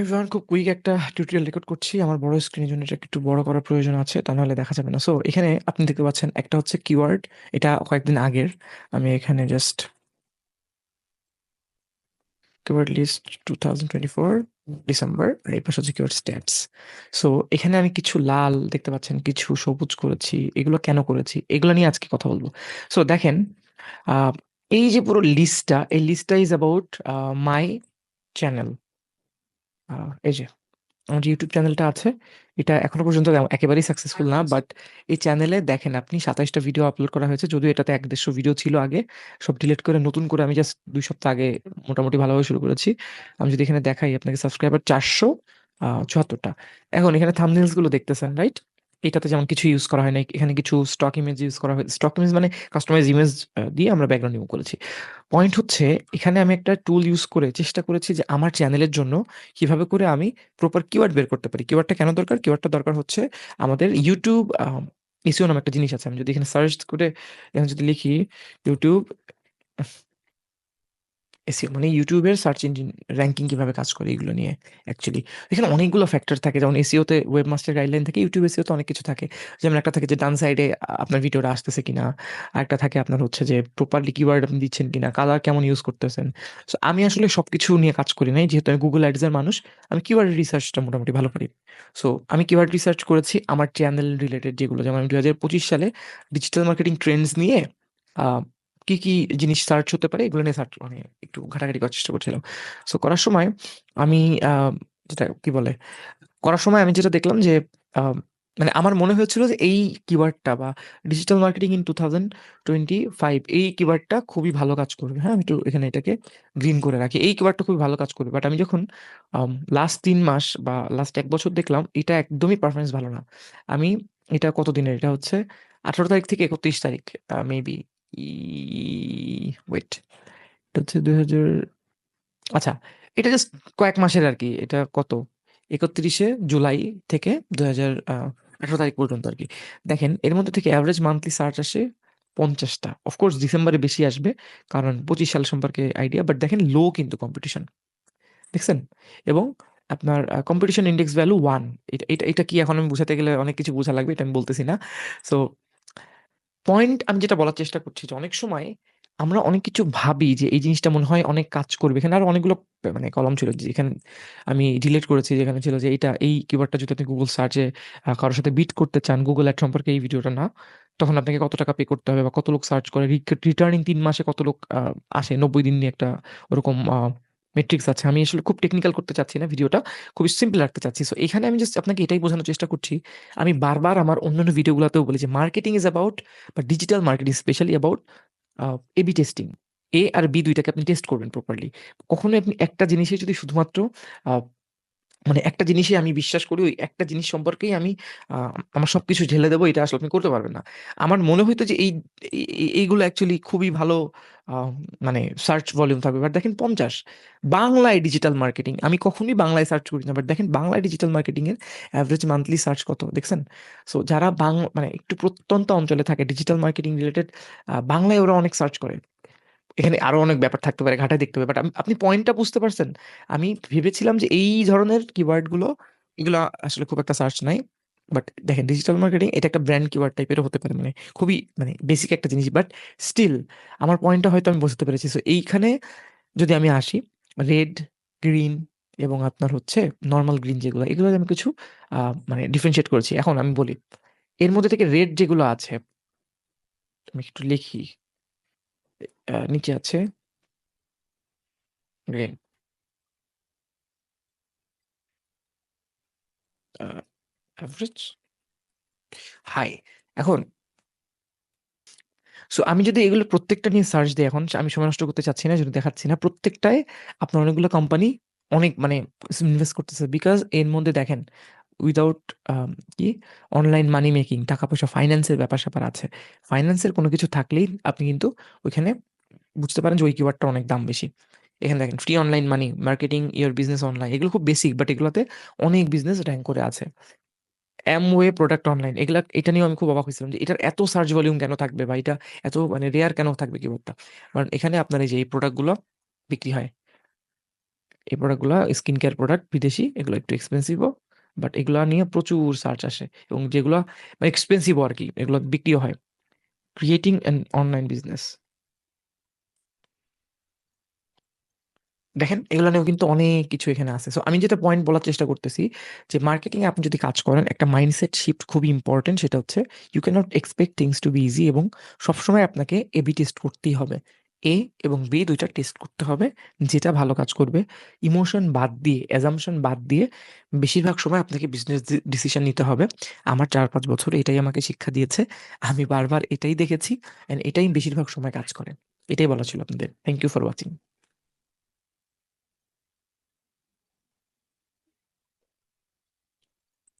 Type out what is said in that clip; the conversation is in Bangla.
এভরিওয়ান খুব কুইক একটা টিউটোরিয়াল রেকর্ড করছি। আমার বড় স্ক্রিনের জন্য এটা একটু বড় করার প্রয়োজন আছে। তা নাহলে দেখা যাবে না। সো এখানে আপনি দেখতে পাচ্ছেন একটা হচ্ছে কিওয়ার্ড। এটা কয়েকদিন আগের। আমি এখানে জাস্ট কিওয়ার্ড লিস্ট 2024 ডিসেম্বর আর এই পাশে হচ্ছে কিওয়ার্ড স্ট্যাটস। সো এখানে আমি কিছু লাল দেখতে পাচ্ছেন, কিছু সবুজ করেছি। এগুলো কেন করেছি? এগুলো নিয়ে আজকে কথা বলব সো দেখেন এই যে পুরো লিস্টটা, এই লিস্টটা ইজ অ্যাবাউট মাই চ্যানেল। আ এই যে আমার যে ইউটিউব চ্যানেলটা আছে, এটা এখনও পর্যন্ত একেবারেই সাকসেসফুল না। বাট এই চ্যানেলে দেখেন আপনি ২৭ টা ভিডিও আপলোড করা হয়েছে। যদিও এটাতে এক দেড়শো ভিডিও ছিল আগে। সব ডিলিট করে নতুন করে আমি জাস্ট দুই সপ্তাহ আগে মোটামুটি ভালোভাবে শুরু করেছি। আমি যদি এখানে দেখাই আপনাকে সাবস্ক্রাইবার ৪০০ আ ৭৪ টা। এখন এখানে থাম্বনেইলসগুলো দেখতেছেন, রাইট? এটাতে যেমন কিছু ইউজ করা হয় নাই। এখানে কিছু স্টক ইমেজ ইউজ করা হয়। স্টক ইমেজ মানে কাস্টমাইজ ইমেজ দিয়ে আমরা ব্যাকগ্রাউন্ড রিমুভ করেছি। পয়েন্ট হচ্ছে, এখানে আমি একটা টুল ইউজ করে চেষ্টা করেছি যে আমার চ্যানেলের জন্য কীভাবে করে আমি প্রপার কিওয়ার্ড বের করতে পারি। কিওয়ার্ডটা কেন দরকার? কিওয়ার্ডটা দরকার হচ্ছে আমাদের ইউটিউব ইসিও নামে একটা জিনিস আছে। আমি যদি এখানে সার্চ করে, এখানে যদি লিখি, YouTube এসইও মানে ইউটিউবের সার্চ ইঞ্জিন র্যাঙ্কিং কীভাবে কাজ করে এগুলো নিয়ে অ্যাকচুয়ালি। এখানে অনেকগুলো ফ্যাক্টর থাকে যেমন এসিওতে ওয়েব মাস্টার গাইডলাইন থাকে, ইউটিউব এসইও তে অনেক কিছু থাকে। যেমন একটা থাকে যে ডান সাইডে আপনার ভিডিওটা আসতেছে কিনা। আরেকটা থাকে আপনার হচ্ছে যে প্রপারলি কিওয়ার্ড আপনি দিচ্ছেন কিনা, কালার কেমন ইউজ করতেছেন। সো আমি আসলে সব কিছু নিয়ে কাজ করি নাই। যেহেতু আমি গুগল এর মানুষ, আমি কিওয়ার্ড রিসার্চটা মোটামুটি ভালো পারি। সো আমি কিওয়ার্ড রিসার্চ করেছি আমার চ্যানেল রিলেটেড যেগুলো যেমন আমি ২০২৫ সালে ডিজিটাল মার্কেটিং ট্রেন্ডস নিয়ে কি, কি জিনিস সার্চ হতে পারে এগুলো নিয়ে সার্চ মানে একটু ঘাটাঘাটি করার চেষ্টা করছিলাম। সো করার সময় আমি যেটা কি বলে? করার সময় আমি যেটা দেখলাম যে মানে আমার মনে হয়েছিল যে এই কিওয়ার্ডটা বা ডিজিটাল মার্কেটিং ইন 2025 এই কিওয়ার্ডটা খুবই ভালো কাজ করবে। হ্যাঁ? আমি একটু এখানে এটাকে গ্রিন করে রাখি। এই কিওয়ার্ডটা খুবই ভালো কাজ করবে। বাট আমি যখন লাস্ট তিন মাস বা লাস্ট এক বছর দেখলাম এটা একদমই পারফরমেন্স ভালো না। আমি এটা কতদিনের এটা হচ্ছে ১৮ তারিখ থেকে ৩১ তারিখ মেবি ওয়েট এটা হচ্ছে ২০০০ আচ্ছা এটা জাস্ট কয়েক মাসের আরকি। এটা কত? ৩১ শে জুলাই থেকে ২০০০ আ ১৮ তারিখ পর্যন্ত আরকি। দেখেন, এর মধ্যে থেকে এভারেজ মান্থলি সার্চ আসে ৫০ টা। অফ কোর্স ডিসেম্বরে বেশি আসবে। কারণ ২৫ সাল সম্পর্কে আইডিয়া। বাট দেখেন লো কিন্তু কম্পিটিশন। দেখছেন? এবং আপনার কম্পিটিশন ইনডেক্স ভ্যালু 1 এটা এটা এটা কি এখন আমি বুঝাতে গেলে অনেক কিছু বোঝা লাগবে। এটা আমি বলতেছি না। সো পয়েন্ট আমি যেটা বলার চেষ্টা করছি যে অনেক সময় আমরা অনেক কিছু ভাবি যে এই জিনিসটা মনে হয় অনেক কাজ করবে। এখানে আরও অনেকগুলো মানে কলম ছিল যেখানে আমি ডিলিট করেছি যেখানে ছিল যে এটা এই কিওয়ার্ডটা যদি আপনি গুগল সার্চে কারোর সাথে বিট করতে চান গুগল অ্যাড সম্পর্কে এই ভিডিওটা না। তখন আপনাকে কত টাকা পে করতে হবে বা কত লোক সার্চ করে রিটার্নিং তিন মাসে কত লোক আসে ৯০ দিন নিয়ে একটা ওরকম মেট্রিক্স আছে। আমি আসলে খুব টেকনিক্যাল করতে চাচ্ছি না ভিডিওটা। খুবই সিম্পল রাখতে চাচ্ছি। সো এখানে আমি জাস্ট আপনাকে এটাই বোঝানোর চেষ্টা করছি। আমি বারবার আমার অন্যান্য ভিডিওগুলোতেও বলি যে মার্কেটিং ইজ অ্যাবাউট বা digital marketing specially about AB testing. A R B দুইটাকে আপনি টেস্ট করবেন প্রপারলি। কখনোই আপনি একটা জিনিসে যদি শুধুমাত্র মানে একটা জিনিসই আমি বিশ্বাস করি, ওই একটা জিনিস সম্পর্কেই আমি আমার সব কিছু ঢেলে দেবো, এটা আসলে আপনি করতে পারবেন না। আমার মনে হইতো যে এই এই এইগুলো অ্যাকচুয়ালি খুবই ভালো মানে সার্চ ভলিউম থাকবে। বাট দেখেন ৫০ বাংলায় ডিজিটাল মার্কেটিং আমি কখনোই বাংলায় সার্চ করি না। বাট দেখেন বাংলায় ডিজিটাল মার্কেটিং এর এভারেজ মান্থলি সার্চ কত, দেখছেন? সো যারা বাং মানে একটু প্রত্যন্ত অঞ্চলে থাকে ডিজিটাল মার্কেটিং রিলেটেড বাংলায় ওরা অনেক সার্চ করে। এখানে আরও অনেক ব্যাপার থাকতে পারে, ঘাটায় দেখতে পারে বাট আপনি পয়েন্টটা বুঝতে পারছেন? আমি ভেবেছিলাম যে এই ধরনের কিওয়ার্ডগুলো এগুলো আসলে খুব একটা সার্চ নাই। বাট দেখেন ডিজিটাল মার্কেটিং এটা একটা ব্র্যান্ড কিওয়ার্ড টাইপেরও হতে পারে। মানে খুবই মানে বেসিক একটা জিনিস। বাট স্টিল আমার পয়েন্টটা হয়তো আমি বুঝতে পেরেছি। সো এইখানে যদি আমি আসি রেড, গ্রিন এবং আপনার হচ্ছে নর্মাল গ্রিন যেগুলো এগুলো আমি কিছু মানে ডিফারেনশিয়েট করেছি। এখন আমি বলি এর মধ্যে থেকে রেড যেগুলো আছে আমি একটু লিখি। নিচে আছে হাই। এখন সো আমি যদি এগুলো প্রত্যেকটা নিয়ে সার্চ দিই এখন আমি সময় নষ্ট করতে চাচ্ছি না, এজন্য দেখাচ্ছি না। প্রত্যেকটায় আপনার অনেকগুলো কোম্পানি অনেক মানে ইনভেস্ট করতেছে। বিকজ এর মধ্যে দেখেন উইথআউট আ কি অনলাইন মানি মেকিং টাকা-পয়সা ফাইন্যান্সের ব্যাপার-স্যাপার আছে। ফাইন্যান্সের কোনো কিছু থাকলেই আপনি কিন্তু ওইখানে বুঝতে পারেন যে ওই কিওয়ার্ডটার অনেক দাম বেশি। এখানে দেখেন free online money, marketing your business online এগুলো খুব বেসিক বাট এগুলোতে অনেক বিজনেস র্যাঙ্ক করে আছে। Amway প্রোডাক্ট অনলাইন এগুলা এটা নিয়েও আমি খুব অবাক হয়েছিলাম যে এটার এত সার্চ ভলিউম কেন থাকবে বা এটা এত মানে রেয়ার কেন থাকবে কিওয়ার্ডটা? কারণ এখানে আপনার এই যে এই প্রোডাক্টগুলো বিক্রি হয়। এই প্রোডাক্টগুলো স্কিন কেয়ার প্রোডাক্ট বিদেশি এগুলো একটু এক্সপেন্সিভও বাট এগুলা নিয়ে প্রচুর সার্চ আসে এবং যেগুলা মানে এক্সপেন্সিভও আর কি, এগুলো বিক্রিও হয়। ক্রিয়েটিং অ্যান অনলাইন বিজনেস দেখেন, এগুলো নিয়েও কিন্তু অনেক কিছু এখানে আছে। সো আমি যেটা পয়েন্ট বলার চেষ্টা করতেছি যে মার্কেটিং আপনি যদি কাজ করেন, একটা মাইন্ডসেট শিফট খুবই ইম্পর্টেন্ট সেটা হচ্ছে you can not expect things to be easy এবং সবসময় আপনাকে এবি টেস্ট করতেই হবে। এ এবং বি দুইটা টেস্ট করতে হবে, যেটা ভালো কাজ করবে। ইমোশন বাদ দিয়ে, অ্যাজামশন বাদ দিয়ে বেশিরভাগ সময় আপনাকে বিজনেস ডিসিশন নিতে হবে। আমার চার পাঁচ বছর এটাই আমাকে শিক্ষা দিয়েছে, আমি বারবার এটাই দেখেছি অ্যান্ড এটাই বেশিরভাগ সময় কাজ করে। এটাই বলা ছিল আপনাদের। Thank you for watching